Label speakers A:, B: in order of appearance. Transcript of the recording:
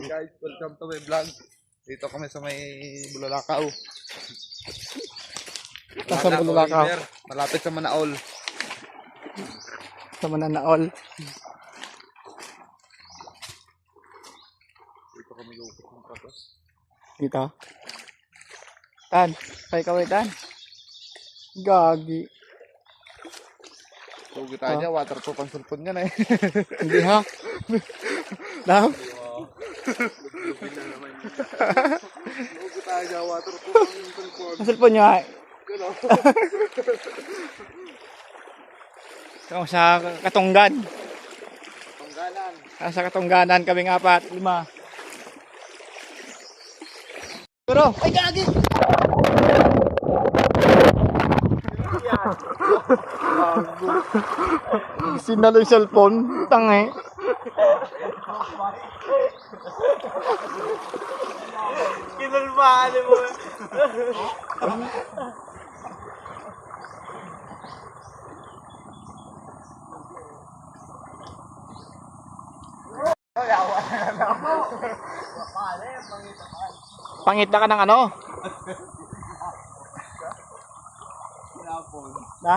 A: Hey guys, welcome to my vlog. Dito kami sa may Bulalakaw.
B: Nasa
A: Bulalakaw. River, Malapit sa Manaol.
B: Sa Mananaol.
A: Dito kami lupit ng kapos.
B: Dito. Tan. Kay kaway tan. Gagi.
A: Sugi tayo dyan, waterproof ang cellphone niya na eh.
B: Hindi ha? Daw?
A: Sugi tayo dyan, waterproof
B: ang cellphone. Nyo ay. Ito sa Katunggan.
A: Tunggalan.
B: Ah, Sa Katungganan kaming apat, lima. Pero, ay gagi! Sinalo yung cellphone, tangay.
C: Kinalmaan mo.
B: Pangita ka ng ano? Ha?